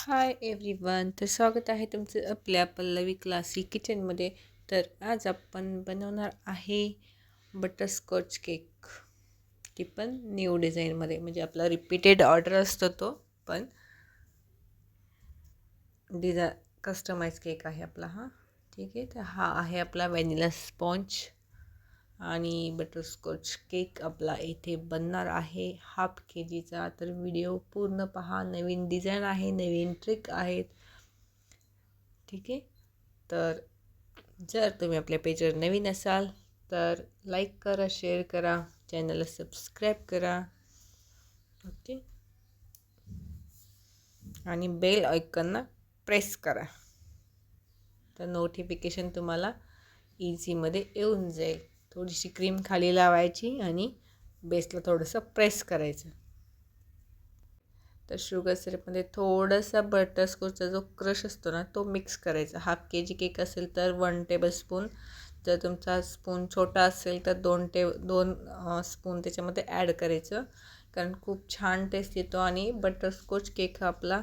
Hi everyone तर स्वागत आहे तुमचं आपल्या पल्लवी क्लासी किचनमध्ये. तर आज आपण बनवणार आहे बटरस्कॉच केक. ती पण न्यू डिझाईनमध्ये म्हणजे आपला रिपीटेड ऑर्डर असतो तो पण डिझा कस्टमाइज केक आहे आपला हा. ठीक आहे तर हा आहे आपला व्हॅनिला स्पॉन्ज आणि बटरस्कॉच केक आपला इथे बनणार आहे. हाफ के जीचा तर व्हिडिओ पूर्ण पहा. नवीन डिझाईन आहे नवीन ट्रिक आहेत. ठीक आहे? तर जर तुम्ही आपल्या पेजवर नवीन असाल तर लाईक करा शेअर करा. चॅनलला सबस्क्राईब करा. ओके आणि बेल ऐकनना प्रेस करा. तर नोटिफिकेशन तुम्हाला इझीमध्ये येऊन जाईल. थोडीशी क्रीम खाली लावायची आणि बेसला थोडंसं प्रेस करायचं. तर शुगर सिरपमध्ये थोडासा बटरस्कॉचचा जो क्रश असतो ना तो मिक्स करायचा. हाफ के जी केक असेल तर वन टेबल स्पून जर तुमचा स्पून छोटा असेल तर दोन टे दोन स्पून त्याच्यामध्ये ॲड करायचं. कारण खूप छान टेस्ट येतो आणि बटरस्कॉच केक हा आपला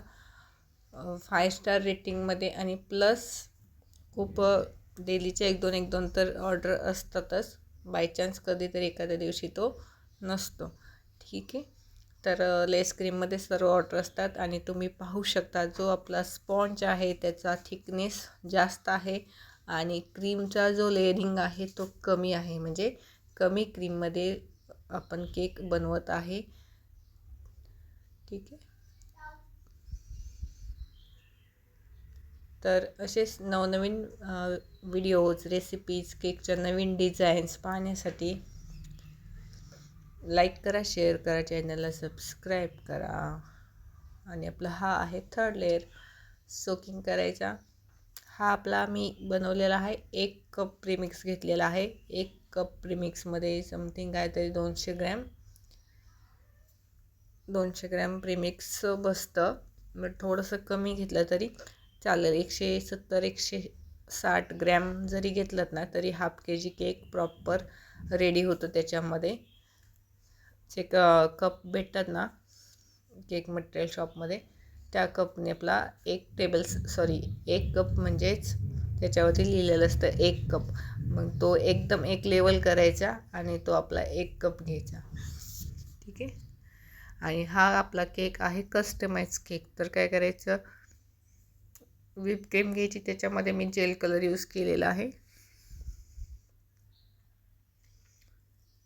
फाय स्टार रेटिंगमध्ये आणि प्लस खूप डेलीचे एक दोन एक दोन तर ऑर्डर असतातच. बाय चान्स कधीतरी एखाद्या दिवशी तो नसतो. ठीक आहे? तर लेस क्रीममध्ये सर्व ऑर्डर असतात आणि तुम्ही पाहू शकता जो आपला स्पॉन्ज आहे त्याचा थिकनेस जास्त आहे आणि क्रीमचा जो लेअरिंग आहे तो कमी आहे. म्हणजे कमी क्रीममध्ये आपण केक बनवत आहे. ठीक आहे? तर असेच नवनवीन व्हिडिओज रेसिपीज केकच्या नवीन डिझाईन्स पाहण्यासाठी लाईक करा शेअर करा चॅनलला सबस्क्राईब करा. आणि आपला हा आहे थर्ड लेअर सोकिंग करायचा. हा आपला मी बनवलेला आहे एक कप प्रीमिक्स घेतलेला आहे. एक कप प्रीमिक्समध्ये समथिंग काय तरी दोनशे ग्रॅम दोनशे ग्रॅम प्रीमिक्स बसतं. मग थोडंसं कमी घेतलं तरी चालेल एकशे सत्तर एकशे साठ ग्रॅम जरी घेतलं ना तरी half K G cake proper ready होतं त्याच्यामध्ये. जे क कप भेटतात ना केक मटेरियल शॉपमध्ये त्या कपने आपला एक टेबल सॉरी एक कप म्हणजेच त्याच्यावरती लिहिलेलं असतं एक कप. मग तो एकदम एक लेवल करायचा आणि तो आपला एक कप घ्यायचा. ठीक आहे? आणि हा आपला केक आहे कस्टमाइज केक. तर काय करायचं? विप क्रीम घ्यायची त्याच्यामध्ये मी जेल कलर यूज केलेला आहे.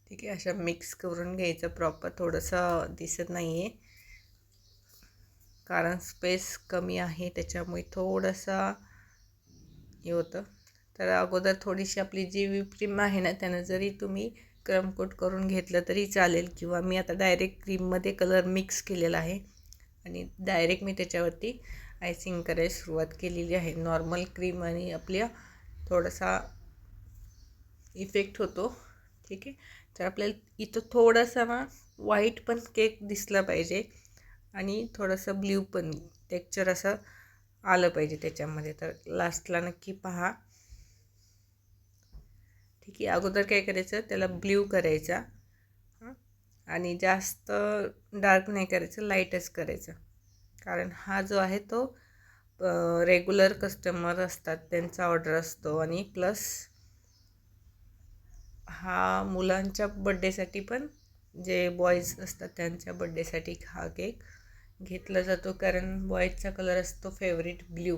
ठीक आहे अशा मिक्स करून घ्यायचं प्रॉपर थोडंसं दिसत नाही आहे कारण स्पेस कमी आहे त्याच्यामुळे थोडंसं हे होतं. तर अगोदर थोडीशी आपली जी विप क्रीम आहे ना त्यानं जरी तुम्ही क्रमकोट करून घेतलं तरी चालेल. किंवा मी आता डायरेक्ट क्रीममध्ये कलर मिक्स केलेला आहे. आणि डायरेक्ट मी त्याच्यावरती आयसिंग करायला सुरुवात केलेली आहे. नॉर्मल क्रीम आणि आपल्या थोडासा इफेक्ट होतो. ठीक आहे? तर आपल्याला इथं थोडासा ना व्हाईट पण केक दिसला पाहिजे आणि थोडंसं ब्ल्यू पण टेक्चर असं आलं पाहिजे त्याच्यामध्ये. तर लास्टला नक्की पहा. ठीक आहे? अगोदर काय करायचं? त्याला ब्ल्यू करायचा. आणि जास्त डार्क नाही करायचं लाईटच करायचं. कारण हा जो आहे तो रेग्युलर कस्टमर असतात त्यांचा ऑर्डर असतो आणि प्लस हा मुलांच्या बड्डेसाठी पण जे बॉईज असतात त्यांच्या बड्डेसाठी हा केक घेतला जातो. कारण बॉईजचा कलर असतो फेवरेट ब्ल्यू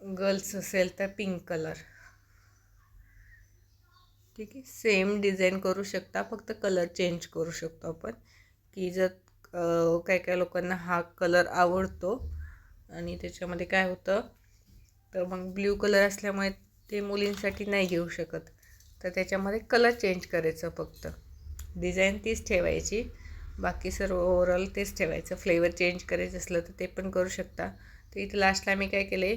गर्ल्स असेल तर पिंक कलर ठीक आहे? सेम डिझाईन करू शकता फक्त कलर चेंज करू शकतो आपण. की जर काय काय लोकांना हा कलर आवडतो. आणि त्याच्यामध्ये काय होतं तर मग ब्ल्यू कलर असल्यामुळे ते मुलींसाठी नाही घेऊ शकत. तर त्याच्यामध्ये कलर चेंज करायचं फक्त. डिझाईन तीच ठेवायची. बाकी सर्व ओव्हरऑल तेच ठेवायचं. फ्लेवर चेंज करायचं असलं तर ते पण करू शकता. तर इथं लास्टला मी काय केले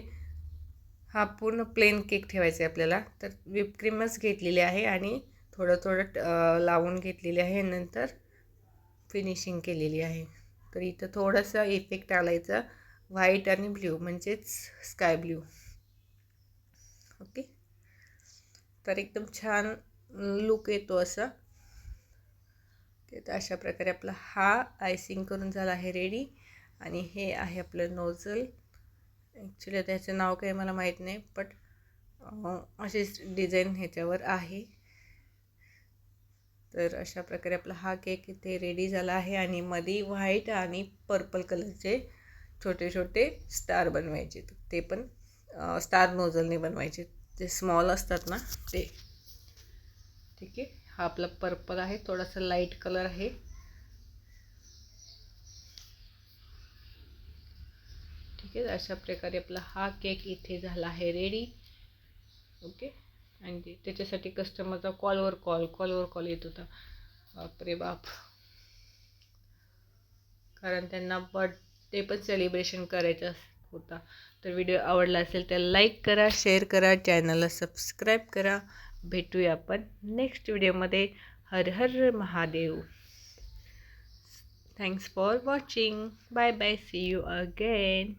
हा पूर्ण प्लेन केक ठेवायचा आहे आपल्याला. तर विपक्रीमच घेतलेली आहे आणि थोडं थोडं लावून घेतलेली आहे नंतर फिनिशिंग केलेली आहे. तर इथं थोडंसं इफेक्ट आलायचा. व्हाईट आणि ब्ल्यू म्हणजेच स्काय ब्ल्यू ओके तर एकदम छान लुक येतो असा. ते तर अशा प्रकारे आपला हा आयसिंग करून झाला आहे रेडी आणि हे आहे आपलं नोझल ॲक्च्युली त्याचं नाव काही मला माहीत नाही बट अशीच डिझाईन ह्याच्यावर आहे. तर अशा प्रकारे आपला हा केक इथे रेडी झाला आहे आणि मध्ये व्हाईट आणि पर्पल कलरचे छोटे छोटे स्टार बनवायचे. ते पण स्टार नोझलने बनवायचे. जे स्मॉल असतात ना ते. ठीक आहे? हा आपला पर्पल आहे. थोडासा लाइट कलर आहे. ठीक आहे? अशा प्रकारे आपला हा केक इथे झाला आहे रेडी ओके? आणि त्याच्यासाठी कस्टमरचा कॉलवर कॉल कॉलवर कॉल येत होता. बापरे बाप. कारण त्यांना बर्थडे पण सेलिब्रेशन करायचं होता. तर व्हिडिओ आवडला असेल तर लाईक करा शेअर करा चॅनलला सबस्क्राईब करा. भेटूया आपण नेक्स्ट व्हिडिओमध्ये Har Har Mahadev. Thanks for watching bye bye see you again